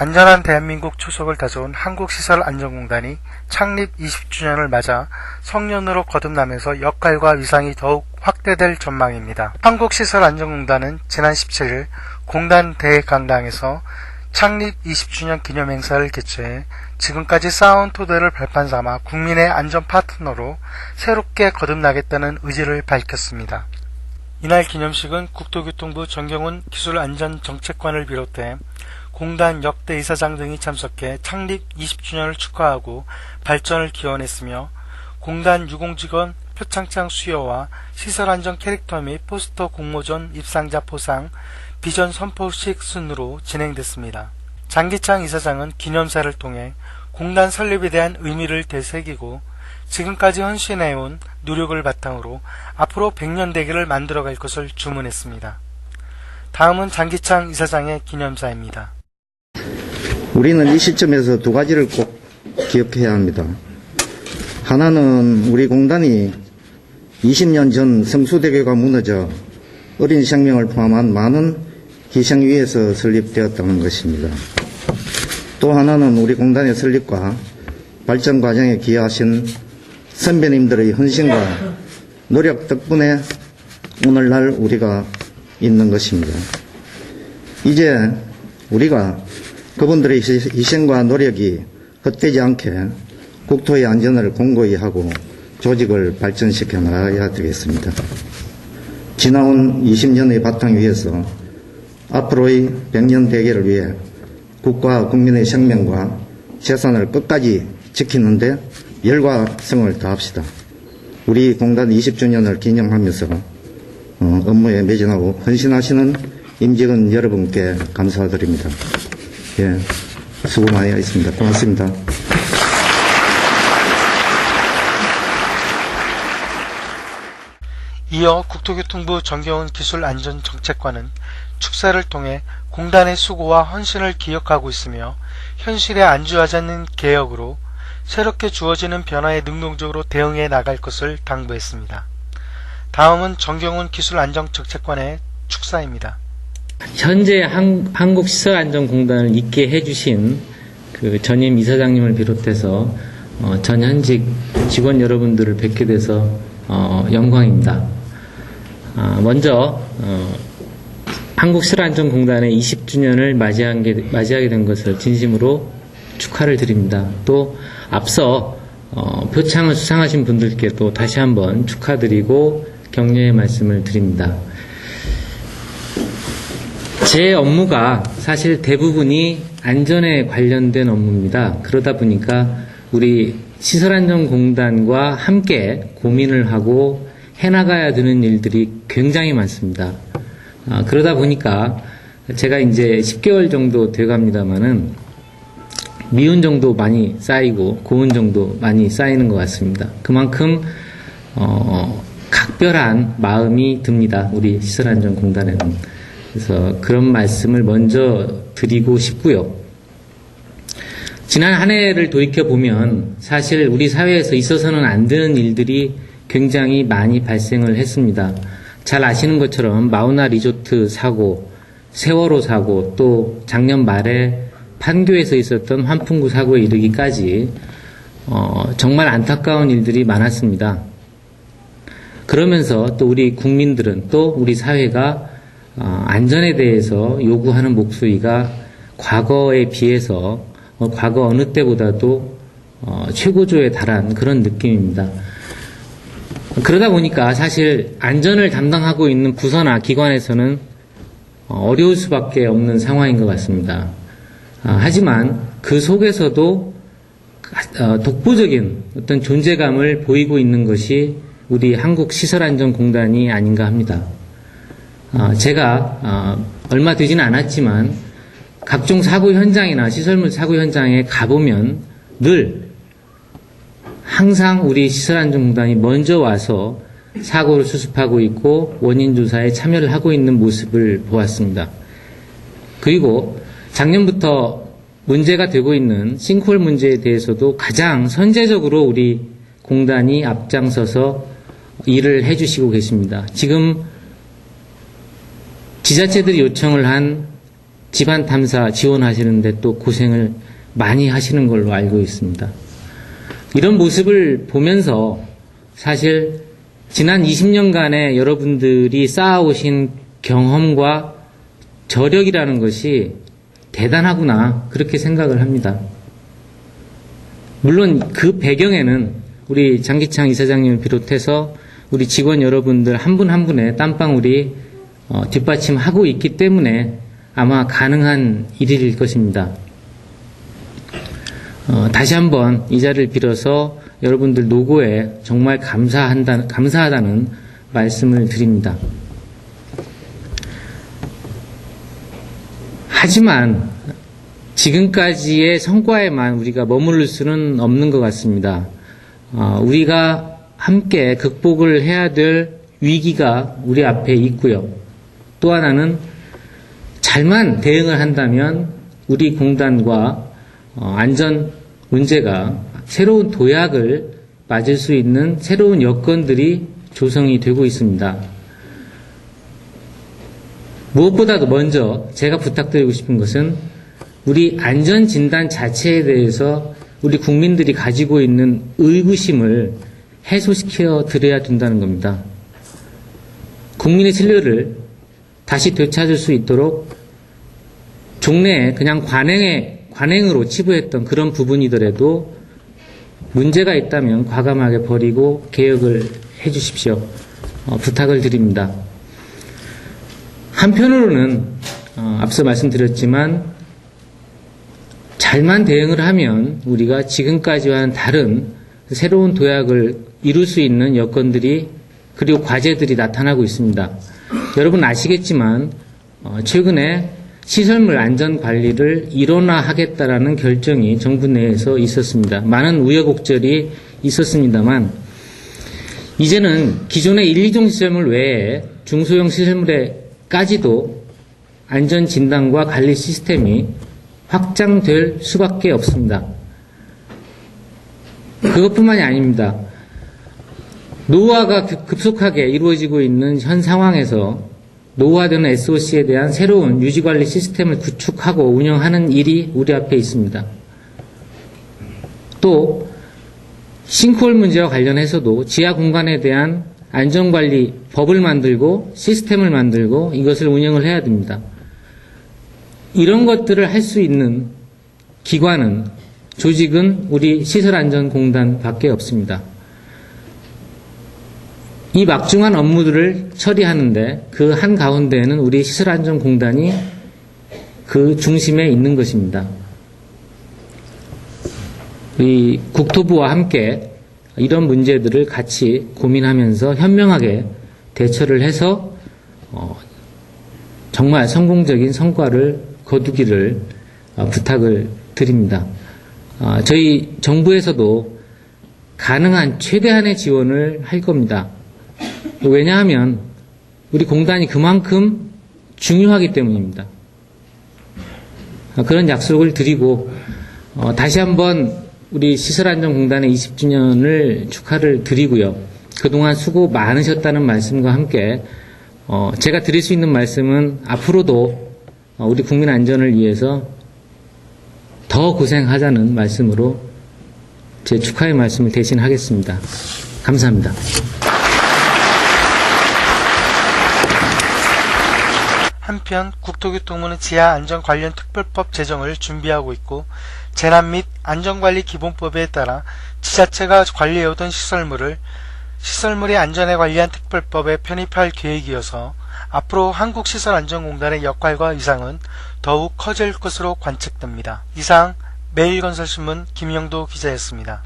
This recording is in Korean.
안전한 대한민국 초석을 다져온 한국시설안전공단이 창립 20주년을 맞아 성년으로 거듭나면서 역할과 위상이 더욱 확대될 전망입니다. 한국시설안전공단은 지난 17일 공단 대강당에서 창립 20주년 기념 행사를 개최해 지금까지 쌓아온 토대를 발판 삼아 국민의 안전 파트너로 새롭게 거듭나겠다는 의지를 밝혔습니다. 이날 기념식은 국토교통부 정경훈 기술안전정책관을 비롯해 공단 역대 이사장 등이 참석해 창립 20주년을 축하하고 발전을 기원했으며 공단 유공직원 표창장 수여와 시설 안전 캐릭터 및 포스터 공모전 입상자 포상, 비전 선포식 순으로 진행됐습니다. 장기창 이사장은 기념사를 통해 공단 설립에 대한 의미를 되새기고 지금까지 헌신해온 노력을 바탕으로 앞으로 100년 대계를 만들어갈 것을 주문했습니다. 다음은 장기창 이사장의 기념사입니다. 우리는 이 시점에서 두 가지를 꼭 기억해야 합니다. 하나는 우리 공단이 20년 전 성수대교가 무너져 어린 생명을 포함한 많은 희생 위에서 설립되었다는 것입니다. 또 하나는 우리 공단의 설립과 발전 과정에 기여하신 선배님들의 헌신과 노력 덕분에 오늘날 우리가 있는 것입니다. 이제 우리가 그분들의 희- 희생과 노력이 헛되지 않게 국토의 안전을 공고히 하고 조직을 발전시켜 나가야 되겠습니다. 지나온 20년의 바탕 위에서 앞으로의 100년 대계를 위해 국가 국민의 생명과 재산을 끝까지 지키는데 열과 성을 다합시다. 우리 공단 20주년을 기념하면서 어, 업무에 매진하고 헌신하시는 임직원 여러분께 감사드립니다. 예, 수고 많이 하셨습니다. 고맙습니다. 이어 국토교통부 정경훈 기술안전정책관은 축사를 통해 공단의 수고와 헌신을 기억하고 있으며 현실에 안주하지 않는 개혁으로 새롭게 주어지는 변화에 능동적으로 대응해 나갈 것을 당부했습니다. 다음은 정경훈 기술안전정책관의 축사입니다. 현재 한, 한국 시설안전공단을 있게 해주신 그 전임 이사장님을 비롯해서 어, 전 현직 직원 여러분들을 뵙게 돼서 어, 영광입니다. 아, 먼저 어, 한국시설안전공단의 20주년을 맞이한 게, 맞이하게 된 것을 진심으로 축하를 드립니다. 또 앞서 어, 표창을 수상하신 분들께도 다시 한번 축하드리고 격려의 말씀을 드립니다. 제 업무가 사실 대부분이 안전에 관련된 업무입니다. 그러다 보니까 우리 시설안전공단과 함께 고민을 하고 해나가야 되는 일들이 굉장히 많습니다. 아, 그러다 보니까 제가 이제 10개월 정도 돼갑니다만은 미운 정도 많이 쌓이고 고운 정도 많이 쌓이는 것 같습니다. 그만큼 어, 각별한 마음이 듭니다. 우리 시설안전공단에는. 그래서 그런 말씀을 먼저 드리고 싶고요. 지난 한 해를 돌이켜 보면 사실 우리 사회에서 있어서는 안 되는 일들이 굉장히 많이 발생을 했습니다. 잘 아시는 것처럼 마우나 리조트 사고, 세월호 사고, 또 작년 말에 판교에서 있었던 환풍구 사고에 이르기까지 어, 정말 안타까운 일들이 많았습니다. 그러면서 또 우리 국민들은 또 우리 사회가 어, 안전에 대해서 요구하는 목소리가 과거에 비해서 어, 과거 어느 때보다도 어, 최고조에 달한 그런 느낌입니다. 그러다 보니까 사실 안전을 담당하고 있는 부서나 기관에서는 어, 어려울 수밖에 없는 상황인 것 같습니다. 아, 하지만 그 속에서도 어, 독보적인 어떤 존재감을 보이고 있는 것이 우리 한국시설안전공단이 아닌가 합니다. 아, 제가 아, 얼마 되지는 않았지만 각종 사고 현장이나 시설물 사고 현장에 가보면 늘 항상 우리 시설안전공단이 먼저 와서 사고를 수습하고 있고 원인 조사에 참여를 하고 있는 모습을 보았습니다. 그리고 작년부터 문제가 되고 있는 싱크홀 문제에 대해서도 가장 선제적으로 우리 공단이 앞장서서 일을 해주시고 계십니다. 지금 지자체들이 요청을 한 집안 탐사 지원하시는데 또 고생을 많이 하시는 걸로 알고 있습니다. 이런 모습을 보면서 사실 지난 20년간의 여러분들이 쌓아오신 경험과 저력이라는 것이 대단하구나 그렇게 생각을 합니다. 물론 그 배경에는 우리 장기창 이사장님을 비롯해서 우리 직원 여러분들 한 분한 분의 땀방울이 어, 뒷받침하고 있기 때문에 아마 가능한 일일 것입니다. 어, 다시 한번 이 자리를 빌어서 여러분들 노고에 정말 감사한다, 감사하다는 말씀을 드립니다. 하지만 지금까지의 성과에만 우리가 머무를 수는 없는 것 같습니다. 어, 우리가 함께 극복을 해야 될 위기가 우리 앞에 있고요. 또 하나는 잘만 대응을 한다면 우리 공단과 어, 안전 문제가 새로운 도약을 맞을 수 있는 새로운 여건들이 조성이 되고 있습니다. 무엇보다도 먼저 제가 부탁드리고 싶은 것은 우리 안전 진단 자체에 대해서 우리 국민들이 가지고 있는 의구심을 해소시켜 드려야 된다는 겁니다. 국민의 신뢰를 다시 되찾을 수 있도록 종래에 그냥 관행에, 관행으로 치부했던 그런 부분이더라도 문제가 있다면 과감하게 버리고 개혁을 해 주십시오. 어, 부탁을 드립니다. 한편으로는 어, 앞서 말씀드렸지만 잘만 대응을 하면 우리가 지금까지와는 다른 새로운 도약을 이룰 수 있는 여건들이 그리고 과제들이 나타나고 있습니다. 여러분 아시겠지만 어, 최근에 시설물 안전 관리를 일원화하겠다라는 결정이 정부 내에서 있었습니다. 많은 우여곡절이 있었습니다만 이제는 기존의 1, 2종 시설물 외에 중소형 시설물에까지도 안전 진단과 관리 시스템이 확장될 수밖에 없습니다. 그것뿐만이 아닙니다. 노후화가 급- 급속하게 이루어지고 있는 현 상황에서 노후화되는 SOC에 대한 새로운 유지관리 시스템을 구축하고 운영하는 일이 우리 앞에 있습니다. 또 싱크홀 문제와 관련해서도 지하 공간에 대한 안전관리 법을 만들고 시스템을 만들고 이것을 운영을 해야 됩니다. 이런 것들을 할 수 있는 기관은 조직은 우리 시설안전공단 밖에 없습니다. 이 막중한 업무들을 처리하는데 그 한 가운데에는 우리 시설안전공단이 그 중심에 있는 것입니다. 이 국토부와 함께 이런 문제들을 같이 고민하면서 현명하게 대처를 해서 어, 정말 성공적인 성과를 거두기를 어, 부탁을 드립니다. 어, 저희 정부에서도 가능한 최대한의 지원을 할 겁니다. 왜냐하면 우리 공단이 그만큼 중요하기 때문입니다. 어, 그런 약속을 드리고 어, 다시 한번 우리 시설안전공단의 20주년을 축하를 드리고요. 그동안 수고 많으셨다는 말씀과 함께 어, 제가 드릴 수 있는 말씀은 앞으로도 어, 우리 국민 안전을 위해서 더 고생하자는 말씀으로 제 축하의 말씀을 대신하겠습니다. 감사합니다. 한편 국토교통부는 지하 안전 관련 특별법 제정을 준비하고 있고 재난 및 안전관리 기본법에 따라 지자체가 관리해오던 시설물을 시설물의 안전에 관리한 특별법에 편입할 계획이어서 앞으로 한국시설안전공단의 역할과 위상은 더욱 커질 것으로 관측됩니다. 이상 매일건설신문 김영도 기자였습니다.